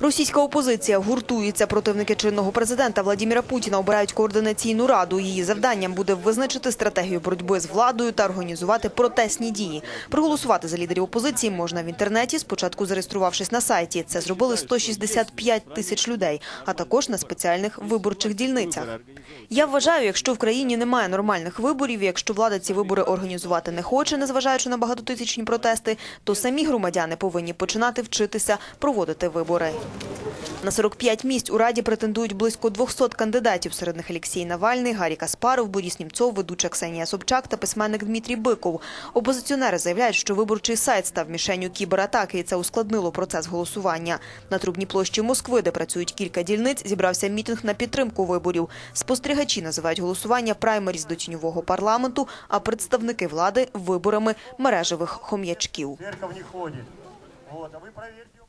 Російська опозиція гуртується. Противники чинного президента Владіміра Путіна обирають координаційну раду. Її завданням буде визначити стратегію боротьби з владою та організувати протестні дії. Проголосувати за лідерів опозиції можна в інтернеті, спочатку зареєструвавшись на сайті. Це зробили 165 тисяч людей, а також на спеціальних виборчих дільницях. Я вважаю, якщо в країні немає нормальних виборів, якщо влада ці вибори організувати не хоче, незважаючи на багатотисячні протести, то самі громадяни повинні починати вчитися проводити вибори. На 45 місць у Раді претендують близько 200 кандидатів. Серед них Олексій Навальний, Гаррі Каспаров, Борис Німцов, ведуча Ксенія Собчак та письменник Дмитрій Биков. Опозиціонери заявляють, що виборчий сайт став мішенню кібератаки, і це ускладнило процес голосування. На Трубній площі Москви, де працюють кілька дільниць, зібрався мітинг на підтримку виборів. Спостерігачі називають голосування праймеріз до тіньового парламенту, а представники влади – виборами мережевих хом'ячків. Вот, а вы проверьте.